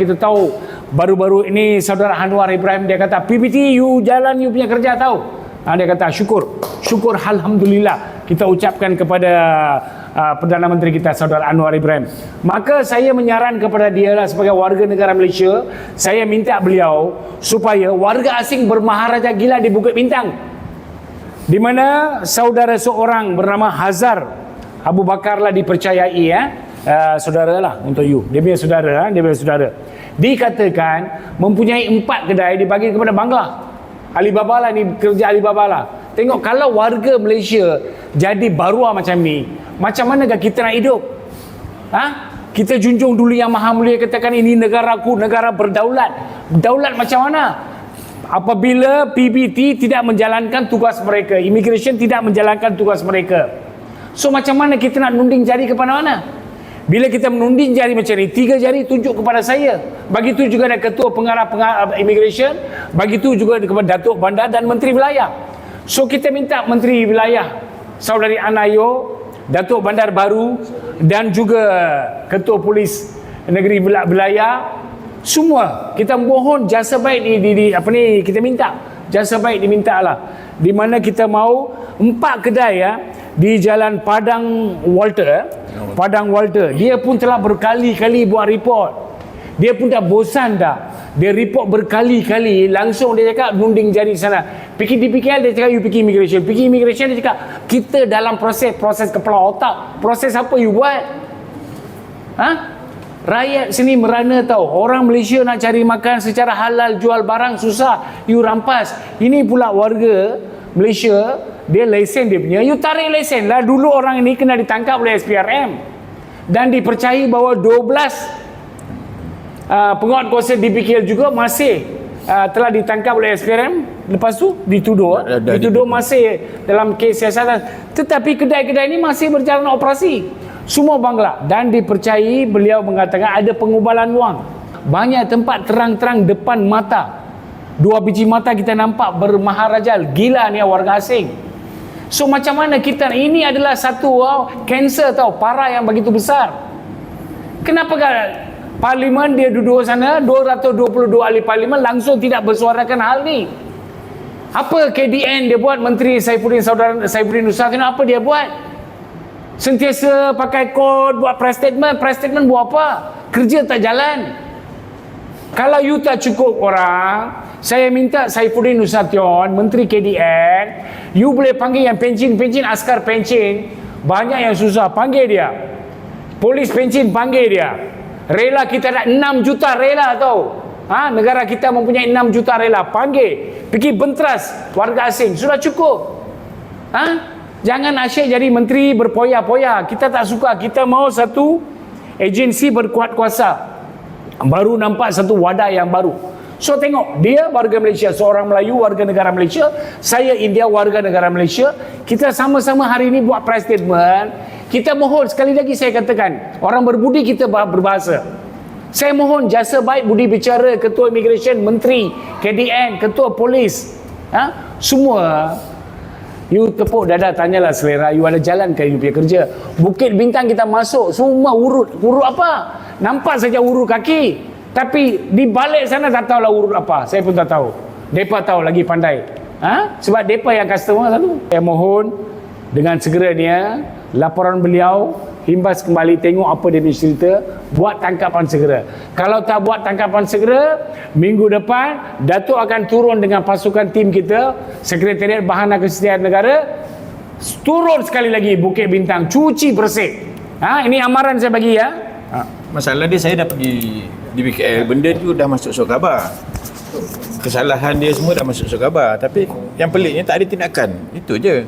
Kita tahu baru-baru ini saudara Anwar Ibrahim dia kata PPT you jalan you punya kerja tahu. Ha, dia kata syukur. Syukur alhamdulillah kita ucapkan kepada uh, Perdana Menteri kita saudara Anwar Ibrahim. Maka saya menyaran kepada dia lah sebagai warga negara Malaysia, saya minta beliau supaya warga asing bermaharaja gila di Bukit Bintang. Di mana saudara seorang bernama Hazar Abu Bakar lah dipercayai ya. Uh, saudara lah untuk you. Dia punya saudara, ha? dia punya saudara. Dikatakan mempunyai empat kedai dibagi kepada Bangla. Alibaba lah ni kerja Alibaba lah. Tengok kalau warga Malaysia jadi barua macam ni, macam manakah kita nak hidup? Ha? Kita junjung dulu yang maha mulia katakan ini negaraku, negara berdaulat. Daulat macam mana? Apabila PBT tidak menjalankan tugas mereka, immigration tidak menjalankan tugas mereka. So macam mana kita nak nunding jari kepada mana? Bila kita menunding jari macam ni, tiga jari tunjuk kepada saya. Begitu juga ada ketua pengarah, pengarah immigration, begitu juga kepada Datuk Bandar dan Menteri Wilayah. So kita minta Menteri Wilayah, Saudari Anayo, Datuk Bandar Baru dan juga Ketua Polis Negeri Wilayah semua kita mohon jasa baik di, di, di apa ni kita minta jasa baik diminta lah di mana kita mau empat kedai ya di Jalan Padang Walter eh. Padang Walter. Dia pun telah berkali-kali buat report. Dia pun dah bosan dah. Dia report berkali-kali langsung dia cakap nunding jari sana. Pergi di PKL dia cakap you pergi immigration. Pergi immigration dia cakap kita dalam proses proses kepala otak proses apa you buat? Ha? Rakyat sini merana tahu orang Malaysia nak cari makan secara halal jual barang susah you rampas. Ini pula warga Malaysia dia lesen dia punya. You tarik lesen lah. Dulu orang ini kena ditangkap oleh SPRM dan dipercayai bahawa 12 uh, penguat kuasa DPKL juga masih uh, telah ditangkap oleh SPRM lepas tu dituduh. Dah- dah dituduh dituduh. masih dalam kes siasatan. Tetapi kedai-kedai ini masih berjalan operasi. Semua bangla. Dan dipercayai beliau mengatakan ada pengubalan wang. Banyak tempat terang-terang depan mata. Dua biji mata kita nampak bermaharajal gila ni warga asing so macam mana kita ini adalah satu wow, kanser tau. Parah yang begitu besar. Kenapa kan parlimen dia duduk sana? 222 ahli parlimen langsung tidak bersuarakan hal ni. Apa KDN dia buat? Menteri Saifuddin Saudara Saifuddin Nusratun apa dia buat? Sentiasa pakai kod buat press statement, press statement buat apa? Kerja tak jalan. Kalau you tak cukup orang, saya minta Saifuddin Nusation, Menteri KDN, you boleh panggil yang pencin-pencin askar pencin, banyak yang susah, panggil dia. Polis pencin panggil dia. Rela kita nak 6 juta rela tau. Ha, negara kita mempunyai 6 juta rela, panggil. Pergi bentras warga asing, sudah cukup. Ha? Jangan asyik jadi menteri berpoya-poya. Kita tak suka. Kita mau satu agensi berkuat kuasa. Baru nampak satu wadah yang baru. So tengok, dia warga Malaysia, seorang Melayu warga negara Malaysia, saya India warga negara Malaysia. Kita sama-sama hari ini buat press statement. Kita mohon sekali lagi saya katakan, orang berbudi kita bah- berbahasa. Saya mohon jasa baik budi bicara ketua immigration, menteri, KDN, ketua polis. Ha? Semua You tepuk dada tanyalah selera. You ada jalan ke you punya kerja. Bukit Bintang kita masuk Semua urut. Urut apa? Nampak saja urut kaki. Tapi di balik sana tak tahulah urut apa. Saya pun tak tahu. Mereka tahu lagi pandai. Ha? Sebab mereka yang customer satu. Saya mohon Dengan segeranya Laporan beliau Himbas kembali tengok apa dia punya cerita Buat tangkapan segera Kalau tak buat tangkapan segera Minggu depan Datuk akan turun dengan pasukan tim kita Sekretariat Bahana Kesetiaan Negara Turun sekali lagi Bukit Bintang Cuci bersih ha, Ini amaran saya bagi ya Ha, masalah dia saya dah pergi di BKL, benda tu dah masuk surat khabar. Kesalahan dia semua dah masuk surat khabar. Tapi yang peliknya tak ada tindakan. Itu je.